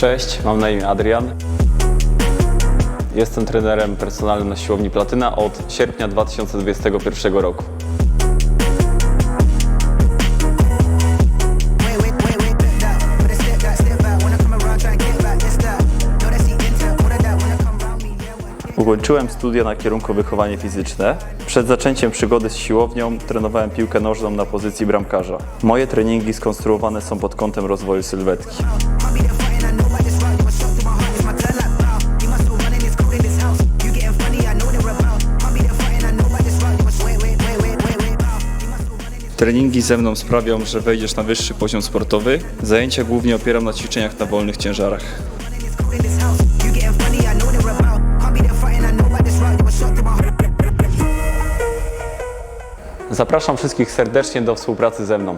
Cześć, mam na imię Adrian. Jestem trenerem personalnym na siłowni Platyna od sierpnia 2021 roku. Ukończyłem studia na kierunku wychowanie fizyczne. Przed zaczęciem przygody z siłownią trenowałem piłkę nożną na pozycji bramkarza. Moje treningi skonstruowane są pod kątem rozwoju sylwetki. Treningi ze mną sprawią, że wejdziesz na wyższy poziom sportowy. Zajęcia głównie opieram na ćwiczeniach na wolnych ciężarach. Zapraszam wszystkich serdecznie do współpracy ze mną.